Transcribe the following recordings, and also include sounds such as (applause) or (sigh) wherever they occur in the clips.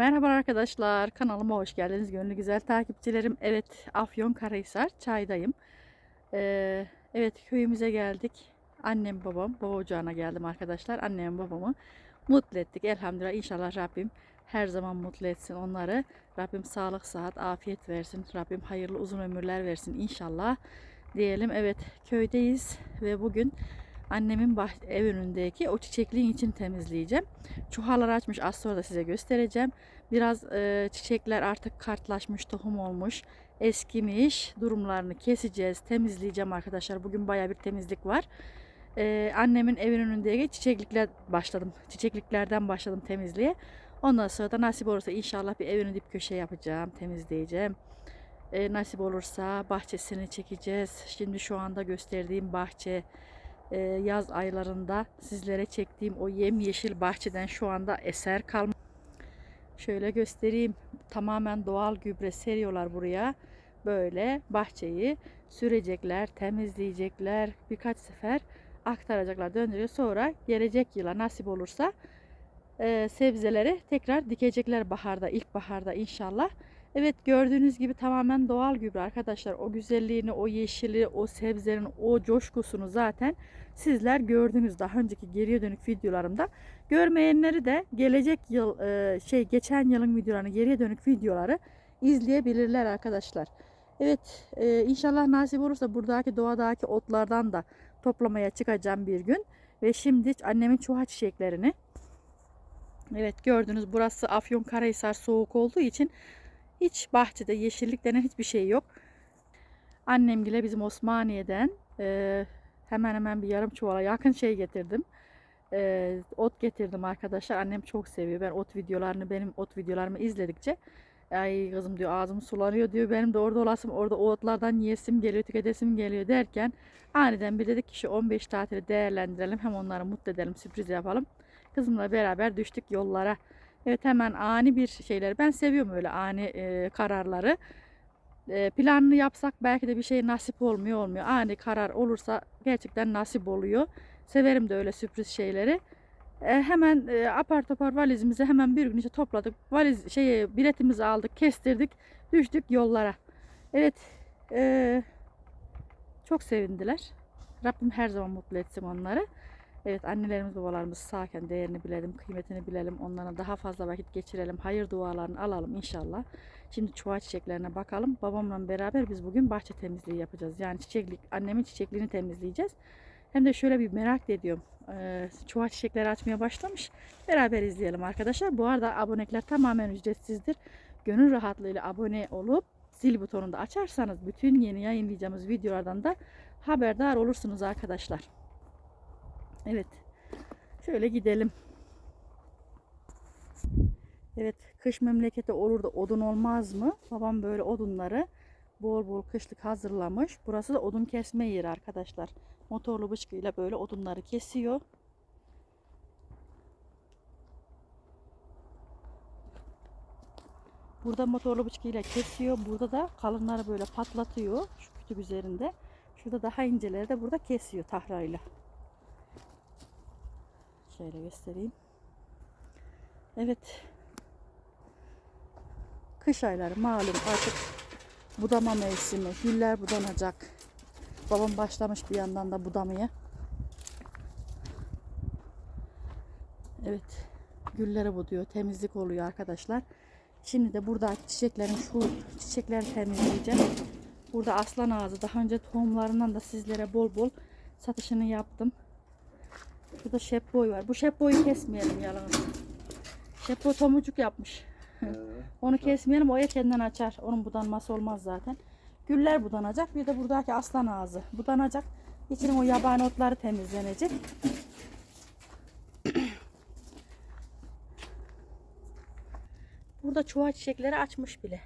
Merhaba arkadaşlar, kanalıma hoş geldiniz. Gönlü güzel takipçilerim. Evet, Afyon Karahisar çaydayım. Ee, evet, köyümüze geldik. Annem, babam, baba ocağına geldim arkadaşlar. Annem, babamı mutlu ettik. Elhamdülillah inşallah Rabbim her zaman mutlu etsin onları. Rabbim sağlık, sıhhat, afiyet versin. Rabbim hayırlı uzun ömürler versin inşallah. Diyelim evet köydeyiz ve bugün annemin bah- ev önündeki o çiçekliğin için temizleyeceğim. Çuhalar açmış az sonra da size göstereceğim. Biraz e, çiçekler artık kartlaşmış, tohum olmuş, eskimiş. Durumlarını keseceğiz, temizleyeceğim arkadaşlar. Bugün baya bir temizlik var. E, annemin evin önündeki çiçeklikler başladım. Çiçekliklerden başladım temizliğe. Ondan sonra da nasip olursa inşallah bir evin dip köşe yapacağım, temizleyeceğim. E, nasip olursa bahçesini çekeceğiz. Şimdi şu anda gösterdiğim bahçe yaz aylarında sizlere çektiğim o yemyeşil bahçeden şu anda eser kalmış. Şöyle göstereyim. Tamamen doğal gübre seriyorlar buraya. Böyle bahçeyi sürecekler, temizleyecekler. Birkaç sefer aktaracaklar, döndürecek. Sonra gelecek yıla nasip olursa e, sebzeleri tekrar dikecekler baharda, ilkbaharda inşallah. Evet gördüğünüz gibi tamamen doğal gübre arkadaşlar. O güzelliğini, o yeşili, o sebzenin o coşkusunu zaten sizler gördünüz daha önceki geriye dönük videolarımda. Görmeyenleri de gelecek yıl e, şey geçen yılın videolarını geriye dönük videoları izleyebilirler arkadaşlar. Evet e, inşallah nasip olursa buradaki doğadaki otlardan da toplamaya çıkacağım bir gün. Ve şimdi annemin çuha çiçeklerini Evet gördünüz burası Afyon Karahisar soğuk olduğu için hiç bahçede yeşillik hiçbir şey yok. Annemgile bizim Osmaniye'den e, hemen hemen bir yarım çuvala yakın şey getirdim. E, ot getirdim arkadaşlar. Annem çok seviyor. Ben ot videolarını benim ot videolarımı izledikçe ay kızım diyor ağzım sulanıyor diyor. Benim de orada olasım orada o otlardan yiyesim geliyor tüketesim geliyor derken aniden bir dedik ki şu 15 tatili değerlendirelim. Hem onları mutlu edelim sürpriz yapalım. Kızımla beraber düştük yollara. Evet hemen ani bir şeyler. Ben seviyorum öyle ani e, kararları. E, planını yapsak belki de bir şey nasip olmuyor olmuyor. Ani karar olursa gerçekten nasip oluyor. Severim de öyle sürpriz şeyleri. E, hemen e, apar topar valizimizi hemen bir gün içinde topladık. Valiz şeye biletimizi aldık, kestirdik, düştük yollara. Evet. E, çok sevindiler. Rabbim her zaman mutlu etsin onları. Evet annelerimiz babalarımız sağken değerini bilelim, kıymetini bilelim. Onlara daha fazla vakit geçirelim. Hayır dualarını alalım inşallah. Şimdi çuha çiçeklerine bakalım. Babamla beraber biz bugün bahçe temizliği yapacağız. Yani çiçeklik, annemin çiçekliğini temizleyeceğiz. Hem de şöyle bir merak ediyorum. Ee, çuha çiçekleri açmaya başlamış. Beraber izleyelim arkadaşlar. Bu arada abonelikler tamamen ücretsizdir. Gönül rahatlığıyla abone olup zil butonunu da açarsanız bütün yeni yayınlayacağımız videolardan da haberdar olursunuz arkadaşlar. Evet. Şöyle gidelim. Evet. Kış memleketi olur da odun olmaz mı? Babam böyle odunları bol bol kışlık hazırlamış. Burası da odun kesme yeri arkadaşlar. Motorlu bıçkıyla böyle odunları kesiyor. Burada motorlu bıçkıyla kesiyor. Burada da kalınları böyle patlatıyor. Şu kütük üzerinde. Şurada daha inceleri de burada kesiyor tahrayla. Şöyle göstereyim. Evet. Kış ayları malum artık budama mevsimi. Güller budanacak. Babam başlamış bir yandan da budamaya. Evet. Gülleri buduyor. Temizlik oluyor arkadaşlar. Şimdi de burada çiçeklerin şu çiçekleri temizleyeceğim. Burada aslan ağzı. Daha önce tohumlarından da sizlere bol bol satışını yaptım. Burada şep boy var. Bu şep boyu kesmeyelim yalnız. Şep boy tomucuk yapmış. (laughs) Onu kesmeyelim. O erkenden açar. Onun budanması olmaz zaten. Güller budanacak. Bir de buradaki aslan ağzı budanacak. İçinin o yabani otları temizlenecek. (clears throat) Burada çuha çiçekleri açmış bile.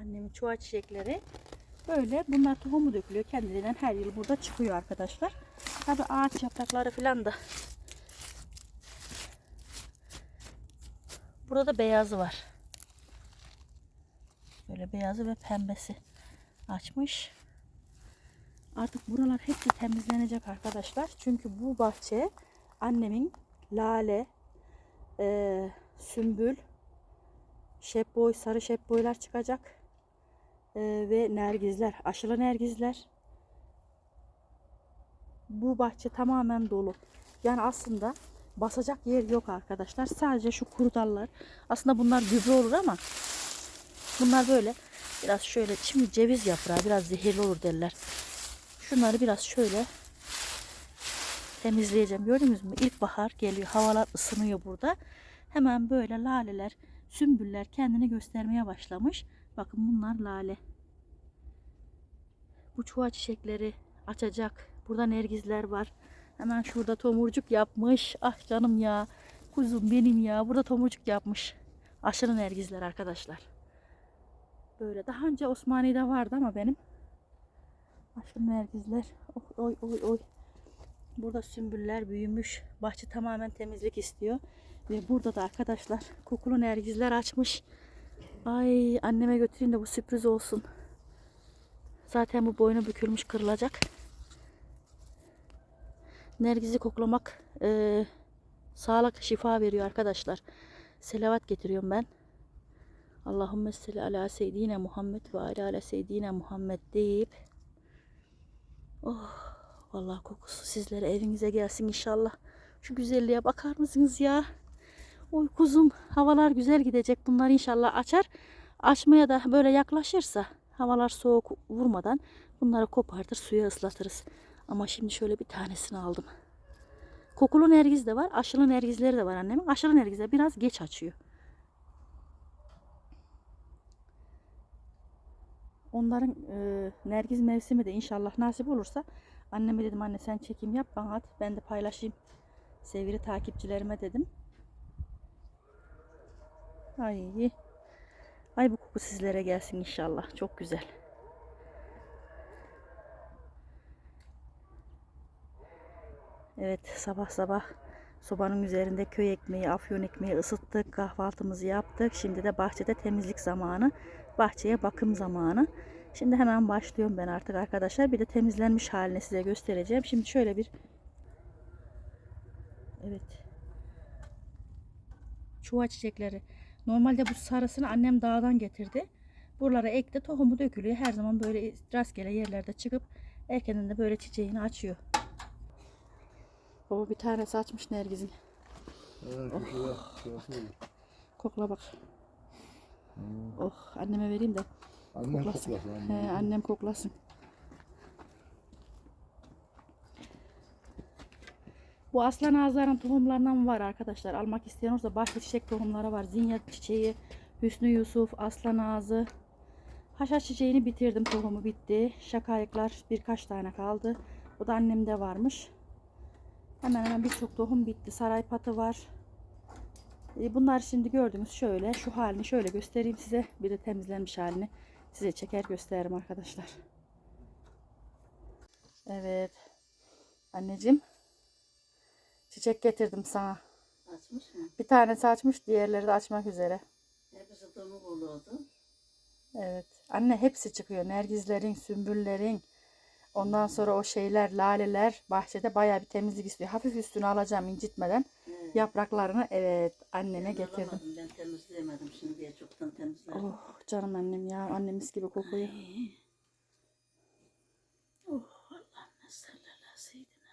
Annemin çuha çiçekleri. Böyle bunlar tohumu dökülüyor. Kendiliğinden her yıl burada çıkıyor arkadaşlar. Tabi ağaç yaprakları falan da Burada beyazı var. Böyle beyazı ve pembesi açmış. Artık buralar hepsi temizlenecek arkadaşlar. Çünkü bu bahçe annemin lale, e, sümbül, şep boy, sarı şep boylar çıkacak. Ee, ve nergizler, aşılı nergizler. Bu bahçe tamamen dolu. Yani aslında basacak yer yok arkadaşlar. Sadece şu kuru dallar. Aslında bunlar gübre olur ama bunlar böyle biraz şöyle şimdi ceviz yaprağı biraz zehirli olur derler. Şunları biraz şöyle temizleyeceğim. Gördünüz mü? İlkbahar geliyor. Havalar ısınıyor burada. Hemen böyle laleler, sümbüller kendini göstermeye başlamış. Bakın bunlar lale. Bu çuha çiçekleri açacak. Burada nergizler var. Hemen şurada tomurcuk yapmış. Ah canım ya. Kuzum benim ya. Burada tomurcuk yapmış. Aşırı nergizler arkadaşlar. Böyle daha önce Osmaniye'de vardı ama benim aşırı nergizler. Oy oy oy oy. Burada sümbüller büyümüş. Bahçe tamamen temizlik istiyor. Ve burada da arkadaşlar kokulu nergizler açmış. Ay anneme götüreyim de bu sürpriz olsun. Zaten bu boynu bükülmüş kırılacak. Nergizi koklamak e, sağlık şifa veriyor arkadaşlar. Selavat getiriyorum ben. Allahümme salli ala seyyidine Muhammed ve ala ala seyyidine Muhammed deyip Oh vallahi kokusu sizlere evinize gelsin inşallah. Şu güzelliğe bakar mısınız ya? Oy kuzum havalar güzel gidecek. Bunlar inşallah açar. Açmaya da böyle yaklaşırsa havalar soğuk vurmadan bunları kopartır suya ıslatırız. Ama şimdi şöyle bir tanesini aldım. Kokulu nergiz de var. Aşılı nergizleri de var annemin. Aşılı nergizler biraz geç açıyor. Onların e, nergiz mevsimi de inşallah nasip olursa anneme dedim anne sen çekim yap bana at ben de paylaşayım sevgili takipçilerime dedim. Ay. Ay bu koku sizlere gelsin inşallah. Çok güzel. Evet sabah sabah sobanın üzerinde köy ekmeği, afyon ekmeği ısıttık. Kahvaltımızı yaptık. Şimdi de bahçede temizlik zamanı. Bahçeye bakım zamanı. Şimdi hemen başlıyorum ben artık arkadaşlar. Bir de temizlenmiş halini size göstereceğim. Şimdi şöyle bir Evet. Çuha çiçekleri. Normalde bu sarısını annem dağdan getirdi. Buralara ekti. Tohumu dökülüyor. Her zaman böyle rastgele yerlerde çıkıp erkenden de böyle çiçeğini açıyor. Baba bir tanesi açmış Nergiz'in. Evet, olur. Kokla bak. Oh anneme vereyim de. Annem Koklasın. koklasın. He, annem. annem koklasın. Bu aslan ağızların tohumlarından var arkadaşlar. Almak isteyen olursa bahçe çiçek tohumları var. Zinya çiçeği, Hüsnü Yusuf, aslan ağzı. Haşhaş çiçeğini bitirdim. Tohumu bitti. Şakayıklar birkaç tane kaldı. Bu da annemde varmış. Hemen hemen birçok tohum bitti. Saray patı var. E, Bunlar şimdi gördüğünüz şöyle. Şu halini şöyle göstereyim size. Bir de temizlenmiş halini size çeker gösteririm arkadaşlar. Evet. Anneciğim. Çiçek getirdim sana. Açmış mı? Bir tanesi açmış, diğerleri de açmak üzere. Hepsi domuk oluyordu. Evet. Anne hepsi çıkıyor. Nergizlerin, sümbüllerin. Ondan sonra o şeyler, laleler bahçede bayağı bir temizlik istiyor. Hafif üstünü alacağım incitmeden. He. Yapraklarını evet anneme Ben getirdim. alamadım, Ben temizleyemedim şimdiye çoktan temizledim. Oh canım annem ya. Annemiz gibi kokuyor. Ay. Oh Allah'ım ala seyyidina.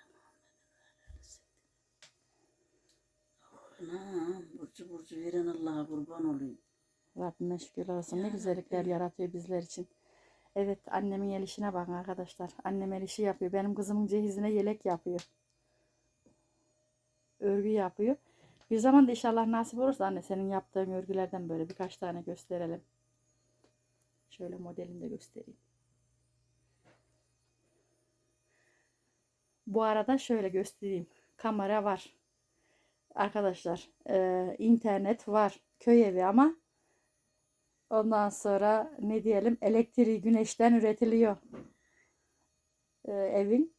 Oh anam burcu burcu veren Allah'a kurban olayım. Rabbime şükürler olsun. Ne güzellikler yaratıyor bizler için. Evet annemin el işine bakın arkadaşlar. Annem el işi yapıyor. Benim kızımın cehizine yelek yapıyor. Örgü yapıyor. Bir zaman da inşallah nasip olursa anne senin yaptığın örgülerden böyle birkaç tane gösterelim. Şöyle modelini de göstereyim. Bu arada şöyle göstereyim. Kamera var. Arkadaşlar eee, internet var. Köy evi ama Ondan sonra ne diyelim elektriği güneşten üretiliyor. Ee, evin.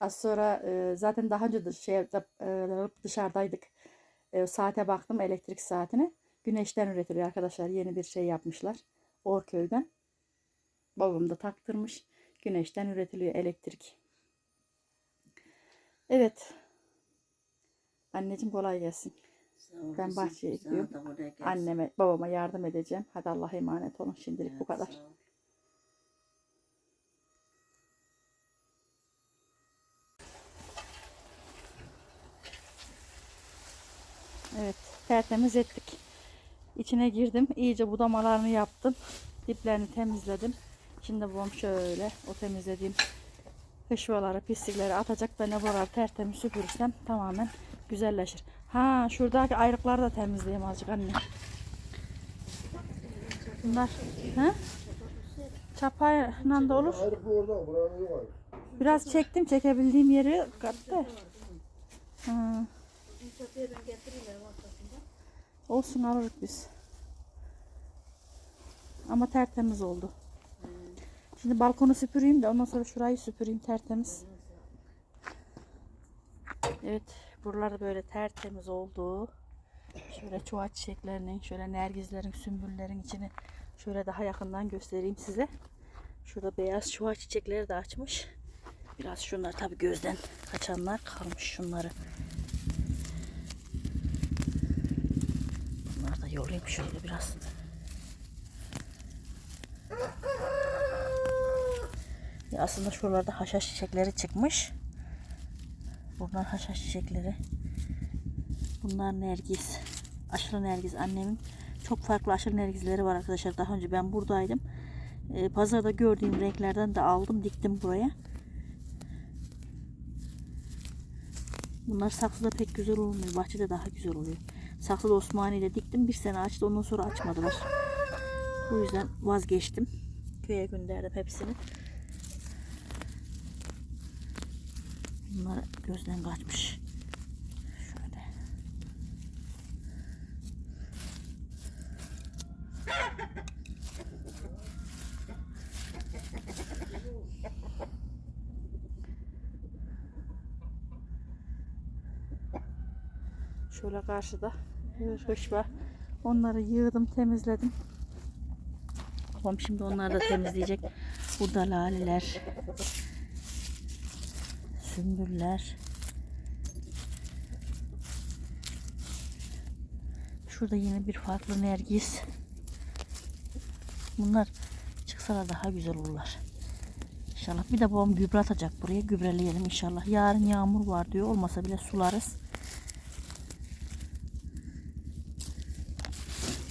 Az sonra e, zaten daha önce şey, e, dışarıdaydık. E, saate baktım elektrik saatine. Güneşten üretiliyor arkadaşlar. Yeni bir şey yapmışlar. Orköy'den. Babam da taktırmış. Güneşten üretiliyor elektrik. Evet. Anneciğim kolay gelsin. Ben bahçeye gidiyorum. Anneme, babama yardım edeceğim. Hadi Allah'a emanet olun. Şimdilik bu kadar. Evet, tertemiz ettik. İçine girdim. iyice budamalarını yaptım. Diplerini temizledim. Şimdi babam şöyle o temizlediğim hışvaları, pislikleri atacak. Ben de buraları tertemiz süpürürsem tamamen güzelleşir. Ha, şuradaki ayrıkları da temizleyeyim azıcık anne. Bunlar, he? Çapayla da olur. Ayrıklı orada, buranın yok ayrık. Biraz çektim, çekebildiğim yeri kattı. Ha. Olsun alırız biz. Ama tertemiz oldu. Şimdi balkonu süpüreyim de ondan sonra şurayı süpüreyim tertemiz. Evet buralar böyle tertemiz oldu. Şöyle çuha çiçeklerinin, şöyle nergizlerin, sümbüllerin içini şöyle daha yakından göstereyim size. Şurada beyaz çuha çiçekleri de açmış. Biraz şunlar tabii gözden kaçanlar kalmış şunları. Bunları da yolayım şöyle biraz. Ya aslında şuralarda haşhaş çiçekleri çıkmış. Bunlar haşhaş çiçekleri. Bunlar nergis. Aşırı nergis annemin. Çok farklı aşırı nergizleri var arkadaşlar. Daha önce ben buradaydım. Ee, pazarda gördüğüm renklerden de aldım diktim buraya. Bunlar saksıda pek güzel olmuyor. Bahçede daha güzel oluyor. Saksıda Osmani diktim. Bir sene açtı. Ondan sonra açmadılar. Bu yüzden vazgeçtim. Köye gönderdim hepsini. Bunlar gözden kaçmış. Şöyle. Şöyle karşıda hırhış var. Onları yığdım, temizledim. Babam şimdi onları da temizleyecek. Burada laleler, sümbüller. Şurada yine bir farklı nergis. Bunlar çıksalar daha güzel olurlar. İnşallah. Bir de babam gübre atacak buraya. Gübreleyelim inşallah. Yarın yağmur var diyor. Olmasa bile sularız.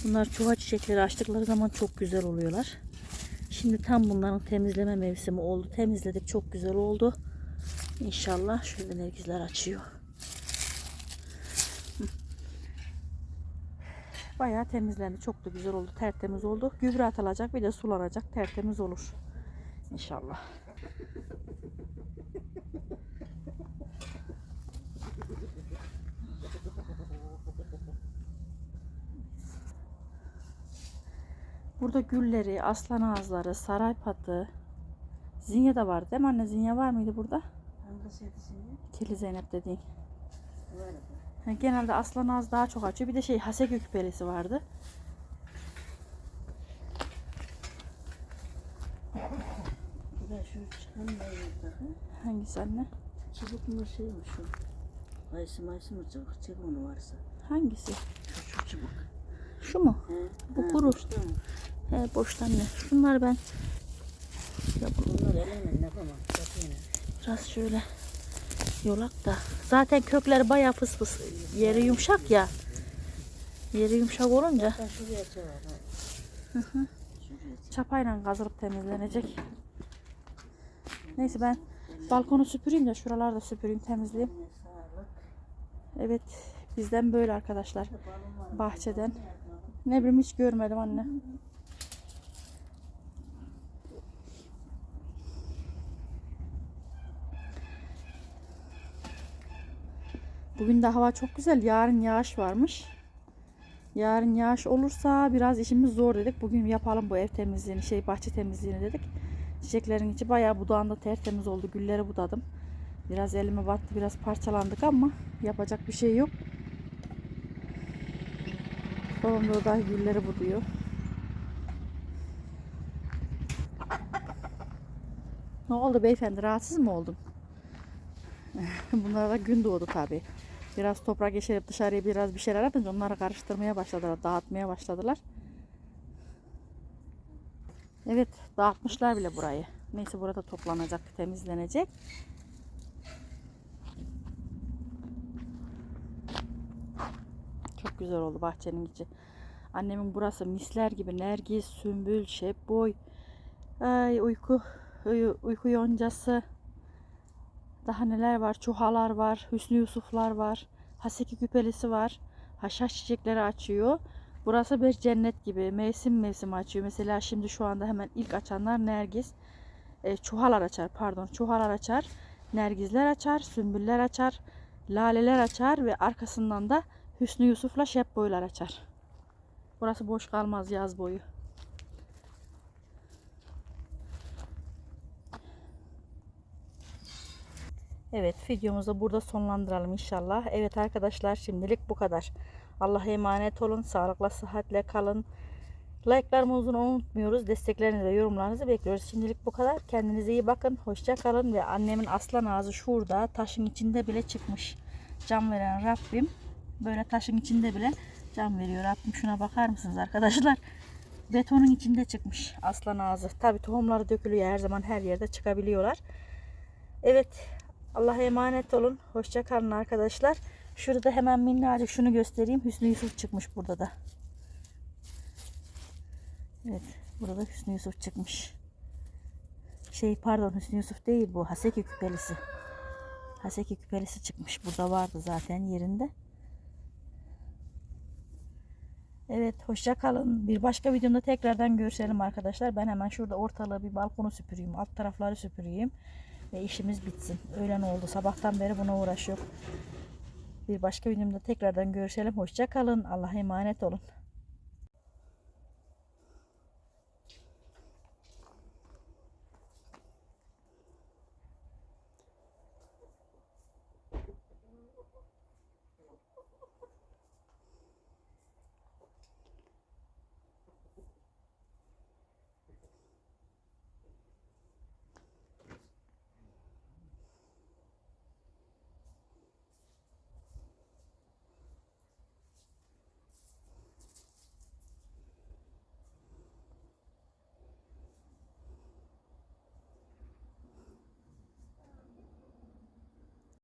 Bunlar çuha çiçekleri açtıkları zaman çok güzel oluyorlar. Şimdi tam bunların temizleme mevsimi oldu. Temizledik çok güzel oldu. İnşallah şöyle nergizler açıyor. Bayağı temizlendi. Çok da güzel oldu. Tertemiz oldu. Gübre atılacak bir de sulanacak. Tertemiz olur. İnşallah. Burada gülleri, aslan ağızları, saray patı, zinya da vardı değil mi anne? Zinya var mıydı burada? Kirli Zeynep dediğin. Ha, Genelde aslan ağız daha çok açıyor. Bir de şey haseke küpelisi vardı. Hangisi anne? Çubuk mu şey mi şu? Ayısı mayısı mı çubuk? Çubuğunu varsa. Hangisi? Şu, şu çubuk. Şu mu? He? Bu Ha, kuru. boşta mı? He boştan ne? Şunlar ben ya bu Bunlar elemen ne yapamam. Yapayım. Biraz şöyle yolak da. Zaten kökleri bayağı fıs fıs. Yeri yumuşak ya. Yeri yumuşak olunca. Şuraya çağır. çapayla kazılıp temizlenecek. Neyse ben balkonu süpüreyim de şuraları da süpüreyim temizleyeyim. Evet bizden böyle arkadaşlar. Bahçeden. Ne bileyim hiç görmedim anne. Bugün de hava çok güzel. Yarın yağış varmış. Yarın yağış olursa biraz işimiz zor dedik. Bugün yapalım bu ev temizliğini, şey bahçe temizliğini dedik. Çiçeklerin içi bayağı budağında tertemiz oldu. Gülleri budadım. Biraz elime battı, biraz parçalandık ama yapacak bir şey yok. Babam da orada gülleri buduyor. Ne oldu beyefendi? Rahatsız mı oldun? (laughs) Bunlara da gün doğdu tabi. Biraz toprak yeşerip dışarıya biraz bir şeyler atınca onları karıştırmaya başladılar. Dağıtmaya başladılar. Evet dağıtmışlar bile burayı. Neyse burada toplanacak, temizlenecek. Çok güzel oldu bahçenin içi. Annemin burası misler gibi nergis, sümbül, şebboy, ay uyku uy- uyku yoncası. Daha neler var? Çuhalar var, Hüsnü Yusuflar var, haseki küpelisi var. Haşhaş çiçekleri açıyor. Burası bir cennet gibi mevsim mevsim açıyor. Mesela şimdi şu anda hemen ilk açanlar nergis. E, çuhalar açar pardon. Çuhalar açar. Nergizler açar. Sümbüller açar. Laleler açar ve arkasından da Hüsnü Yusuf'la şep boylar açar. Burası boş kalmaz yaz boyu. Evet videomuzu da burada sonlandıralım inşallah. Evet arkadaşlar şimdilik bu kadar. Allah'a emanet olun. Sağlıkla sıhhatle kalın. Like'larımızı unutmuyoruz. Desteklerinizi ve yorumlarınızı bekliyoruz. Şimdilik bu kadar. Kendinize iyi bakın. Hoşça kalın ve annemin aslan ağzı şurada taşın içinde bile çıkmış. Can veren Rabbim böyle taşın içinde bile can veriyor. Rabbim şuna bakar mısınız arkadaşlar? (laughs) Betonun içinde çıkmış aslan ağzı. Tabi tohumları dökülüyor her zaman her yerde çıkabiliyorlar. Evet Allah'a emanet olun. Hoşça kalın arkadaşlar. Şurada hemen minnacık şunu göstereyim. Hüsnü Yusuf çıkmış burada da. Evet. Burada Hüsnü Yusuf çıkmış. Şey pardon Hüsnü Yusuf değil bu. Haseki küpelisi. Haseki küpelisi çıkmış. Burada vardı zaten yerinde. Evet hoşça kalın. Bir başka videomda tekrardan görüşelim arkadaşlar. Ben hemen şurada ortalığı bir balkonu süpüreyim. Alt tarafları süpüreyim. Ve işimiz bitsin. Öğlen oldu. Sabahtan beri buna uğraşıyor. Bir başka videomda tekrardan görüşelim. Hoşça kalın. Allah'a emanet olun.